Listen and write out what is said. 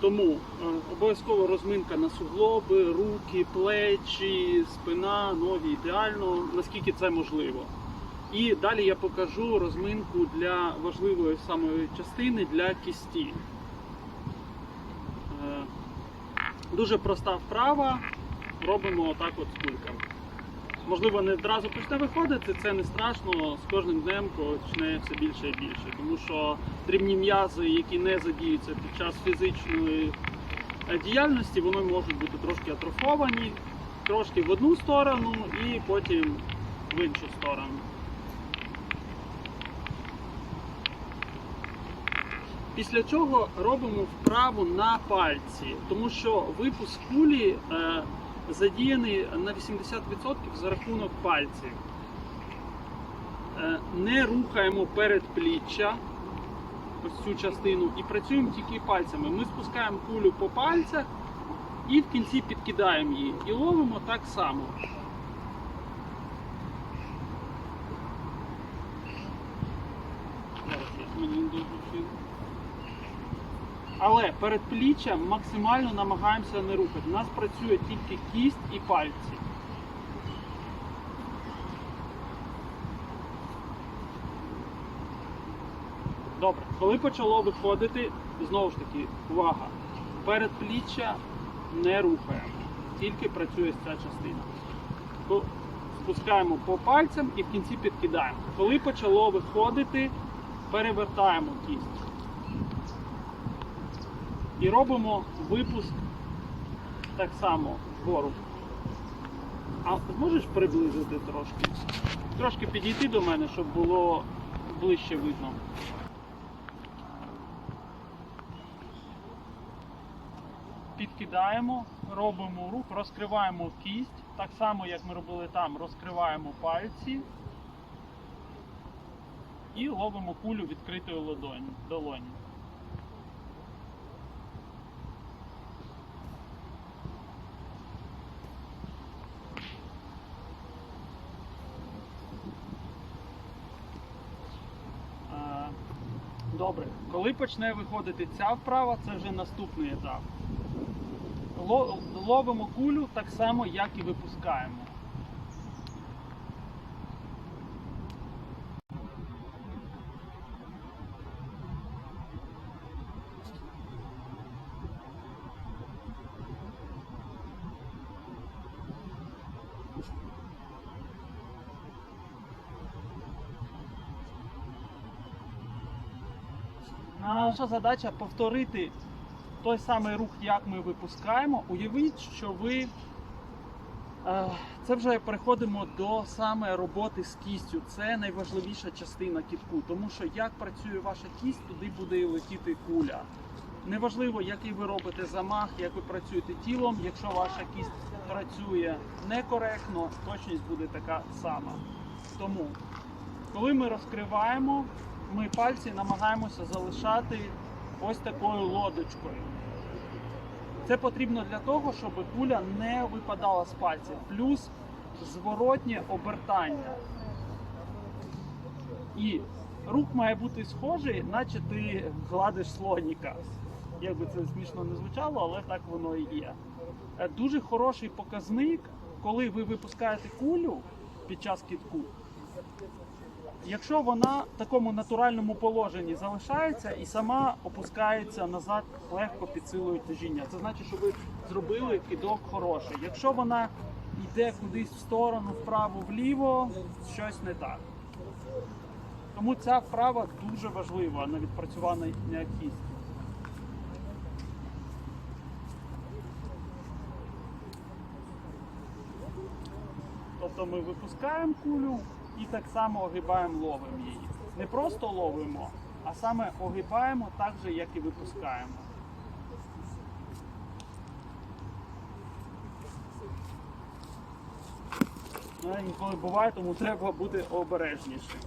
Тому е, обов'язково розминка на суглоби, руки, плечі, спина, ноги ідеально, наскільки це можливо. І далі я покажу розминку для важливої самої частини для кісті. Е, Дуже проста вправа. Робимо отак от з кульками. Можливо, не одразу почне виходити, це не страшно. З кожним днем почне все більше і більше. Тому що дрібні м'язи, які не задіються під час фізичної е, діяльності, вони можуть бути трошки атрофовані, трошки в одну сторону і потім в іншу сторону. Після чого робимо вправу на пальці, тому що випуск кулі е, задіяний на 80% за рахунок пальців. Е, не рухаємо передпліччя, ось цю частину, і працюємо тільки пальцями. Ми спускаємо кулю по пальцях і в кінці підкидаємо її. І ловимо так само. Зараз мені дуже Але передпліччя максимально намагаємося не рухати. У нас працює тільки кість і пальці. Добре, коли почало виходити, знову ж таки, увага, передпліччя не рухаємо, тільки працює ця частина. Спускаємо по пальцям і в кінці підкидаємо. Коли почало виходити, перевертаємо кість і робимо випуск так само вгору. А зможеш приблизити трошки? Трошки підійти до мене, щоб було ближче видно. Підкидаємо, робимо рух, розкриваємо кість, так само як ми робили там, розкриваємо пальці і ловимо кулю відкритою долоні. Добре, коли почне виходити ця вправа, це вже наступний етап. Ловимо кулю так само, як і випускаємо. Наша задача повторити той самий рух, як ми випускаємо. Уявіть, що ви е, це вже переходимо до саме роботи з кістю. Це найважливіша частина кітку, тому що як працює ваша кість, туди буде летіти куля. Неважливо, який ви робите замах, як ви працюєте тілом. Якщо ваша кість працює некоректно, точність буде така сама. Тому, коли ми розкриваємо, ми пальці намагаємося залишати ось такою лодочкою. Це потрібно для того, щоб куля не випадала з пальців. Плюс зворотнє обертання. І рух має бути схожий, наче ти гладиш слоніка. Як би це смішно не звучало, але так воно і є. Е, Дуже хороший показник, коли ви випускаєте кулю під час кітку. Якщо вона в такому натуральному положенні залишається і сама опускається назад легко під силою тяжіння, це значить, що ви зробили кидок хороший. Якщо вона йде кудись в сторону, вправо, вліво, щось не так. Тому ця вправа дуже важлива на відпрацювання кісті. Тобто ми випускаємо кулю і так само огибаємо, ловимо її. Не просто ловимо, а саме огибаємо так же, як і випускаємо. Ну, Інколи буває, тому треба бути обережнішим.